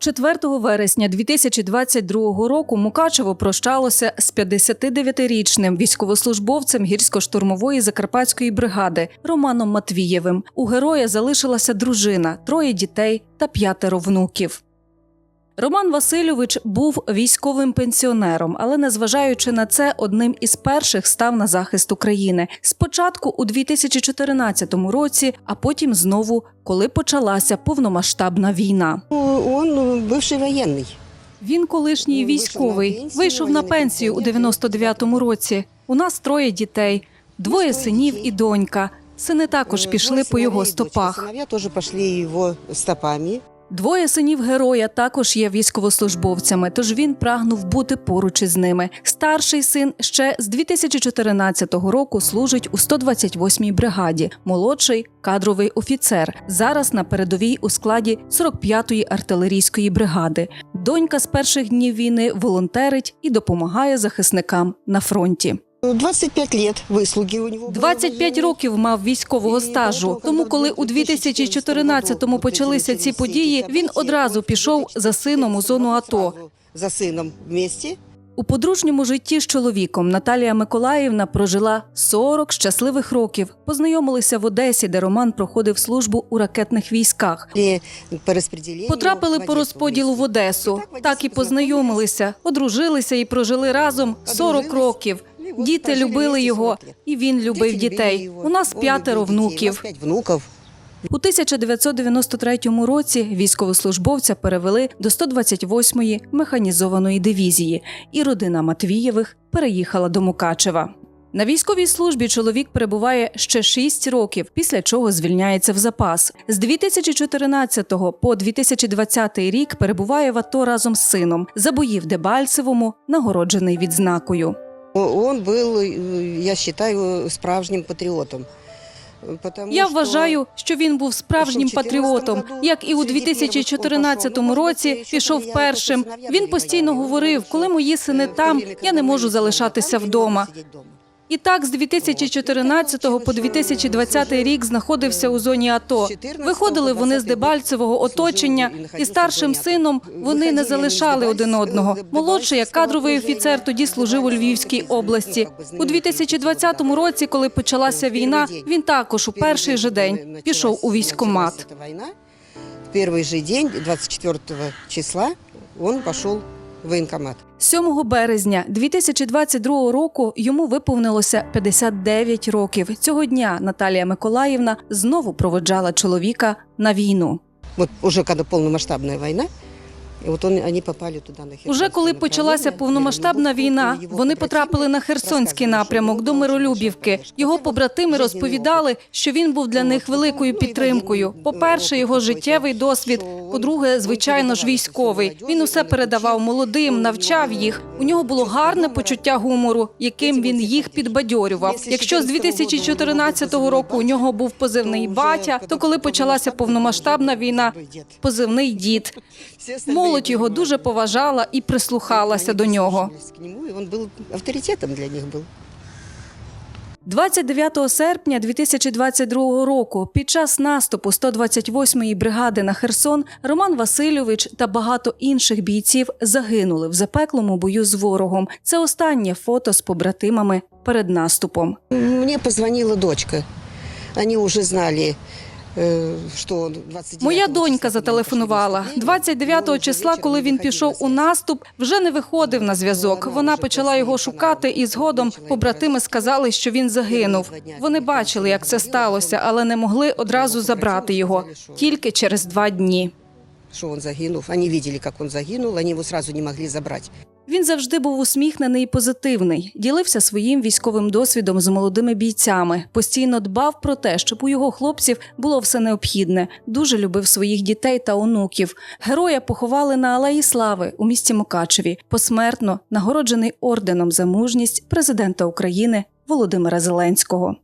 4 вересня 2022 року Мукачево прощалося з 59-річним військовослужбовцем гірсько-штурмової закарпатської бригади Романом Матвієвим. У героя залишилася дружина, троє дітей та п'ятеро внуків. Роман Васильович був військовим пенсіонером, але незважаючи на це, одним із перших став на захист України. Спочатку у 2014 році, а потім знову, коли почалася повномасштабна війна. Ну, Он ну, бывший военный. Він колишній Ну, вийшов на військовий, пенсію, вийшов на воєнний пенсію у пенсіонер. 99-му році. У нас троє дітей, двоє троє синів дітей. і донька. Сини також Э, пішли двое по його сыновей и дочка. стопах. Сыновья тоже пошли его стопами. Двоє синів героя також є військовослужбовцями, тож він прагнув бути поруч із ними. Старший син ще з 2014 року служить у 128-й бригаді, молодший кадровий офіцер. Зараз на передовій у складі 45-ї артилерійської бригади. Донька з перших днів війни волонтерить і допомагає захисникам на фронті. 25 лет выслуги у него. было 25 уже. років мав військового стажу. Тому, коли у 2014-му почалися ці події, він одразу пішов за сином у зону АТО. За сыном вместе. У подружньому житті з чоловіком Наталія Миколаївна прожила 40 щасливих років. Познайомилися в Одесі, де Роман проходив службу у ракетних військах. И по распределению Потрапили в по Одессу розподілу в вместе. Одесу. Так, в Так і Одесі познайомилися, одружилися і прожили разом 40 Одружились. років. Діти любили його, і він любив дітей. У нас п'ятеро внуків. У 1993 році військовослужбовця перевели до 128-ї механізованої дивізії, і родина Матвієвих переїхала до Мукачева. На військовій службі чоловік перебуває ще 6 років, після чого звільняється в запас. З 2014 по 2020 рік перебуває в АТО разом з сином. За бої в Дебальцевому нагороджений відзнакою. Он был, э, я считаю, справжнім патріотом. Потому Я що- вважаю, що він був справжнім Що в 14 патріотом, году як і у серед 2014 первих он році пішов, пішов ну, першим. я просто Він синовья постійно были говорив, маленькі, коли мої сини в то там, время, я коли не мої можу сини залишатися там, я не можу вдома. І так з 2014 по 2020 рік знаходився у зоні АТо. Виходили вони з Дебальцевого оточення, і старшим сином вони не залишали один одного. Молодший, як кадровий офіцер, тоді служив у Львівській області. У 2020 році, коли почалася війна, він також у перший же день пішов у військкомат. В первый же день, 24 числа, он пошел в военкомат. 7 березня 2022 року йому виповнилося 59 років. Цього дня Наталія Миколаївна знову проводжала чоловіка на війну. От уже коли повномасштабна война, и вот он, попали туда на Уже коли почалася повномасштабна війна, вони потрапили на Херсонський напрямок до Миролюбівки. Його побратими розповідали, що він був для них великою підтримкою. По-перше, його життєвий досвід. По-друге, звичайно ж, військовий. Він усе передавав молодим, навчав їх. У нього було гарне почуття гумору, яким він їх підбадьорював. Якщо з 2014 року у нього був позивний батя, то коли почалася повномасштабна війна, позивний дід Всі остальні Молодь його були. дуже поважала і прислухалася до нього. К нему, и он был авторитетом для них был. 29 серпня 2022 року під час наступу 128-ї бригади на Херсон Роман Васильович та багато інших бійців загинули в запеклому бою з ворогом. Це останнє фото з побратимами перед наступом. Мне позвонила дочка. Они уже знали, э, что он 29 Моя донька зателефонувала пошли в 29 Уже числа, коли він пішов у наступ, вже не виходив на зв'язок. Вона почала його шукати, і згодом побратими сказали, що він загинув. Вони бачили, як це сталося, але не могли одразу забрати його тільки через два дні. Что он загинул. Они видели, как он загинул, они его сразу не могли забрать. Він завжди був усміхнений і позитивний, ділився своїм військовим досвідом з молодими бійцями, постійно дбав про те, щоб у його хлопців було все необхідне. Дуже любив своїх дітей та онуків. Героя поховали на Алеї Слави у місті Мукачеві, посмертно нагороджений орденом за мужність президента України Володимира Зеленського.